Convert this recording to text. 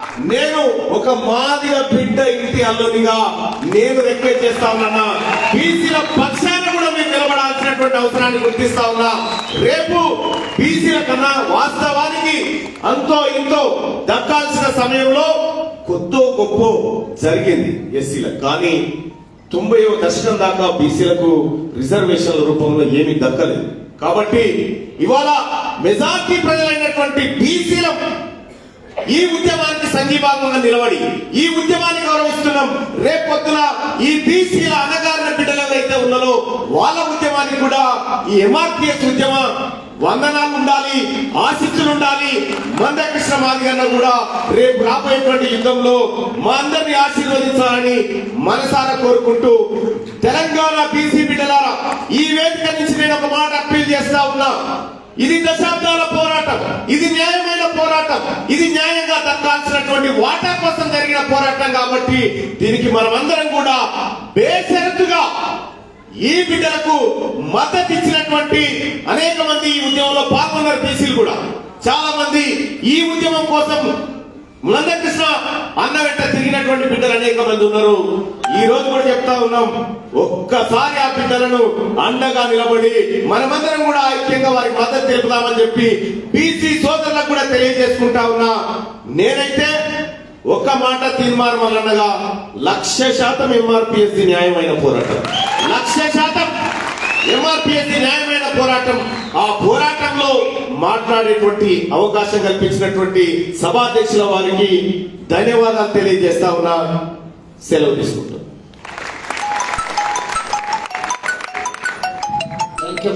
నేను ఒక మాదిగ బిడ్డ ఇంటి అల్లునిగా నేను రిక్వెస్ట్ చేస్తా ఉన్నా బీసీల పక్షాన కూడా మేము నిలబడాల్సినటువంటి అవసరాన్ని గుర్తిస్తా ఉన్నా. రేపు బీసీల కన్నా వాస్తవానికి అంతో ఇంతో దక్కాల్సిన సమయంలో కొద్దో గొప్ప జరిగింది ఎస్సీలకు. కానీ తొంభై దశకం దాకా బీసీలకు రిజర్వేషన్ల రూపంలో ఏమీ దక్కలేదు. కాబట్టి ఇవాళ మెజార్టీ ప్రజలైనటువంటి బీసీల ఈ ఉద్యమానికి సంఘీభాగంగా నిలబడి ఈ ఉద్యమాన్ని గౌరవిస్తున్నాం. రేపొద్దున ఈ బీసీల అనగారిన బిడ్డలు ఎవరైతే ఉన్నారో వాళ్ళ ఉద్యమానికి కూడా ఈ ఎంఆర్పిఎస్ ఉద్యమం వందనాలు ఉండాలి ఆశిస్తులు ఉండాలి మందకృష్ణ మాదిగన్న కూడా రేపు రాబోయేటువంటి యుద్ధంలో మా అందరిని ఆశీర్వదించాలని మనసారా కోరుకుంటూ తెలంగాణ బీసీ బిడ్డలారా ఈ వేదిక నుంచి నేను ఒక మాట అప్పీల్ చేస్తా ఉన్నా. ఇది దశాబ్దాల పోరాటం ఇది న్యాయమైన పోరాటం ఇది న్యాయంగా దక్కాలి. పోరాటం కాబట్టి దీనికి మనమందరం కూడా బేసరతుగా ఈ బిడ్డలకు మద్దతు ఇచ్చినటువంటి అనేక మంది ఈ ఉద్యమంలో పాల్గొన్నారు బీసీలు కూడా. చాలా మంది ఈ ఉద్యమం కోసం నందకృష్ణ అన్న వెంట తిరిగినటువంటి బిడ్డలు అనేక మంది ఉన్నారు. ఈ రోజు కూడా చెప్తా ఉన్నాం ఒక్కసారి ఆ బిడ్డలను అండగా నిలబడి మనమందరం కూడా ఐక్యంగా వారికి మద్దతు తెలుపుదామని చెప్పి బీసీ సోదరులకు కూడా తెలియజేసుకుంటా ఉన్నా. నేనైతే ఒక్క మాట తీర్మానం అనగా లక్ష శాతం ఎంఆర్పిఎస్సి న్యాయమైన పోరాటం. లక్ష శాతం ఎంఆర్పిఎస్సి న్యాయమైన పోరాటం. ఆ పోరాటంలో మాట్లాడేటువంటి అవకాశం కల్పించినటువంటి సభాధ్యక్షుల వారికి ధన్యవాదాలు తెలియజేస్తా ఉన్నా. సెలవు తీసుకుంటాం థ్యాంక్ యూ